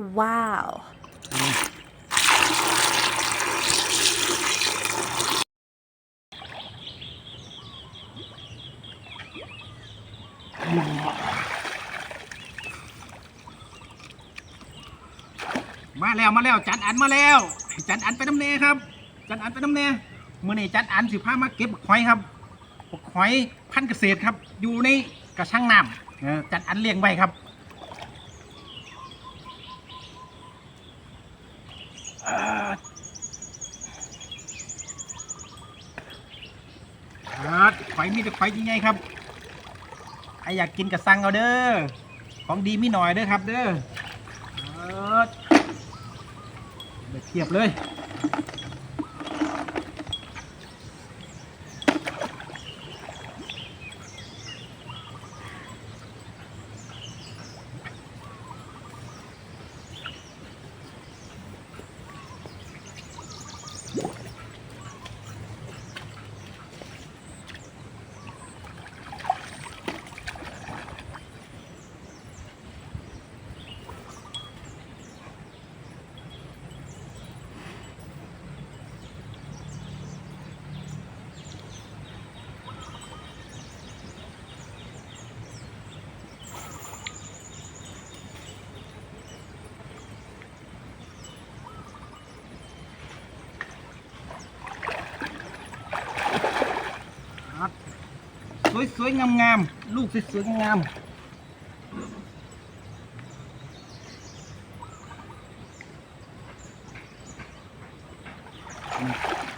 Wow. มาแล้วมาแล้วจันอันมาแล้ว จันอันไปน้ำเนครับ จันอันไปน้ำเนมื่อนี้จันอันสิพามาเก็บบักหอยครับบักหอยพันธุ์เกษตรครับ อยู่ในกระชังน้ำเออจันอันเลี้ยงไว้ครับ เอ่อเอ่อหอยมีแต่ไฟยังไงครับใครอยากกินกระสังเอาเด้อ ของดีมีหน่อยเด้อครับเด้ออ่อเดี๋ยวเทียบเลย สวยสวยงามงามๆลูกสวยสวยงามๆ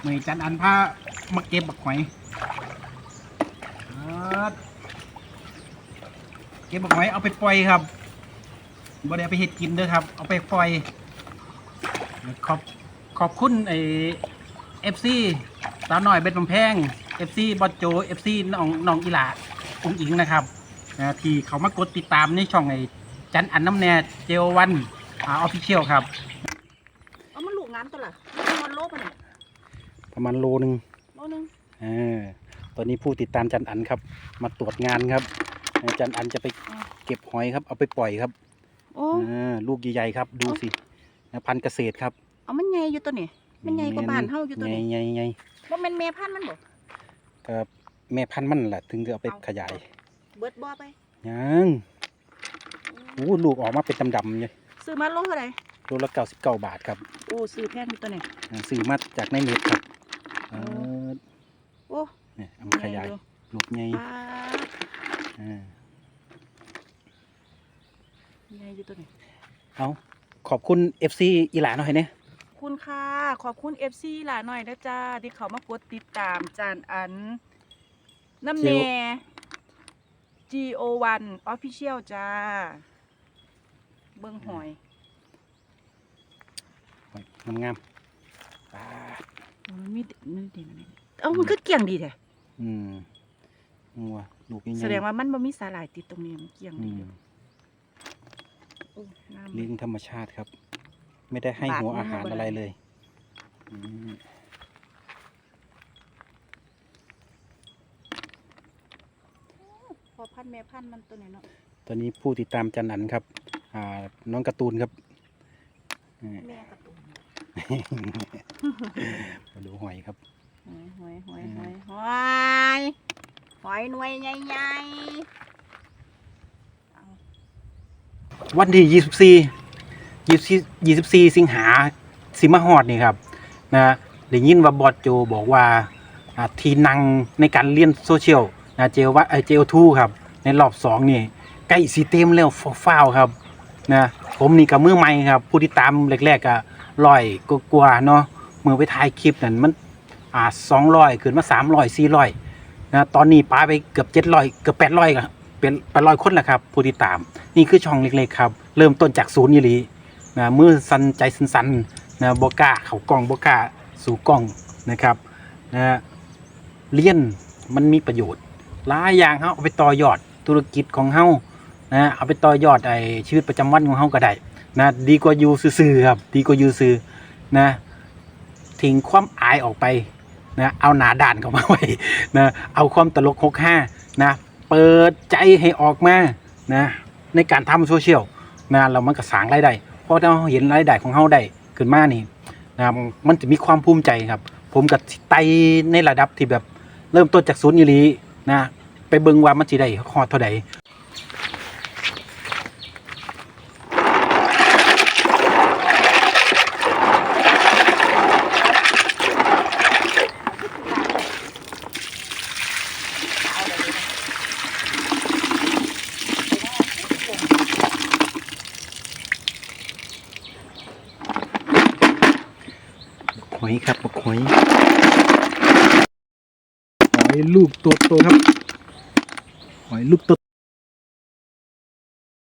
มือจันอันพามาเก็บบักหอยเก็บบักหอยเอาไปปล่อยครับบ่ได้ไปเฮ็ดกินเด้อครับ เอาไปปล่อยขอบขอบคุณไอเอฟซีสาวหน่อยเบ็ดบำแพงเอฟซีบอสโจเอฟซีน้องน้องอีหลาอุ้งอิงนะครับนะที่เขามากดติดตามในช่องไอจันอันน้ำแน่เจลวันอ่าออฟฟิเชียลครับเอามันลูกงามตัวละมันโลปะเนี่ยประมาณโลนึงโลนึงอ่าตอนนี้ผู้ติดตามจันอันครับ มาตรวจงานครับจันอันจะไปเก็บหอยครับ เอาไปปล่อยครับโอ้อ่าลูกใหญ่ๆครับ ดูสินะพันธุ์เกษตรครับเอามันใหญ่อยู่ตัวนี่มันใหญ่กว่าบ้านเฮาอยู่ตัวใหญ่นี้ใหญ่ใหญ่ว่าแม่นแม่พันธุ์มันบ่ ก็แม่พันธุ์มันแหละถึงจะเอาไปขยาย เบิดบ่ไปยังโอ้ลูกออกมาเป็นดำๆเลยซื้อมาโลเท่าไหร่โลละเก้าสิบเก้าบาทครับโอ้ซื้อแพงอยู่ตัวนี้อ่าซื้อมาจากในเน็ตครับเออโอ้เนี่ยเอามาขยายลูกใหญ่ป้าอ่าใหญ่อยู่ตัวนี้เอาขอบคุณ FC อีหลาหน่อยเนี่ย คุณค่ะ ขอบคุณ FC หลาหน่อยนะจ้า ที่เขามากดติดตามจานอัน น้ำแน่ GO1 Official จ้า เบิ้งหอยงามๆปาดมันมีเด็ดมันเด่นอะไรเอ้ามันก็เกี่ยงดีแท้อืมงัวลูกใหญ่ๆแสดงว่ามันบ่มีสาหร่ายติดตรงนี้มันเกี่ยงอืดีมอยู่โอ้น้ำเลี้ยงธรรมชาติครับ ไม่ได้ให้บาทหัวนึงอาหารเอาไปอะไรเลยเลยอืมพอพันธุ์แม่พันธุ์มันตัวไหนเนาะตอนนี้ผู้ติดตามจันอันครับ อ่า น้องการ์ตูนครับอ่าแม่กระตุ้นมาดูหอยครับ หอยหอยหอยหอยหอยหอยหน่วยใหญ่ๆเอาวันที่ ยี่สิบสี่สิงหาสิมาฮอดนี่ครับนะได้ยินว่าบอสโจบอกว่าทีนังในการเรียนโซเชียลนะเจลว่าเจลทูครับ ในรอบสองนี่ใกล้สีเต็มแล้วฟ้าวครับนะผมนี่กับมือใหม่ครับ ผู้ที่ตามแรกๆก็ร้อยกว่าๆเนาะเมื่อไปถ่ายคลิปนั่นมันอ่าสองร้อยขึ้นมาสามร้อยสี่ร้อยนะตอนนี้ป้าไปเกือบเจ็ดร้อยเกือบแปดร้อยเป็นแปดร้อยคนแล้วครับ ผู้ที่ตาม นี่คือช่องเล็กๆครับ เริ่มต้นจากศูนย์ยี่ลี นะมือสันใจสันๆนะบกล้าเขากล้องบกล้าสู่กล้องนะครับนะเลี้ยนมันมีประโยชน์หลายอย่างเฮาเอาไปต่อยอดธุรกิจของเฮานะเอาไปต่อยอดไอ้ชีวิตประจำวันของเฮาก็ได้นะดีกว่าอยู่ซื่อครับดีกว่าอยู่ซื่อนะทิ้งความอายออกไปนะเอาหนาด่านเข้ามาไว้นะเอาความตลกหกห้านะเปิดใจให้ออกมานะในการทำโซเชียลนะเรามันก็สางรายได้ พอเราเห็นรายได้ของเฮาได้ขึ้นมานี่นะครับมันจะมีความภูมิใจครับ ผมกับไตในระดับที่แบบเริ่มต้นจากศูนย์อยู่ลีนะไปเบิ่งว่ามันสิได้ฮอดเท่าใด หอยครับบักหอยหอยลูกโตๆครับ หอยลูกโ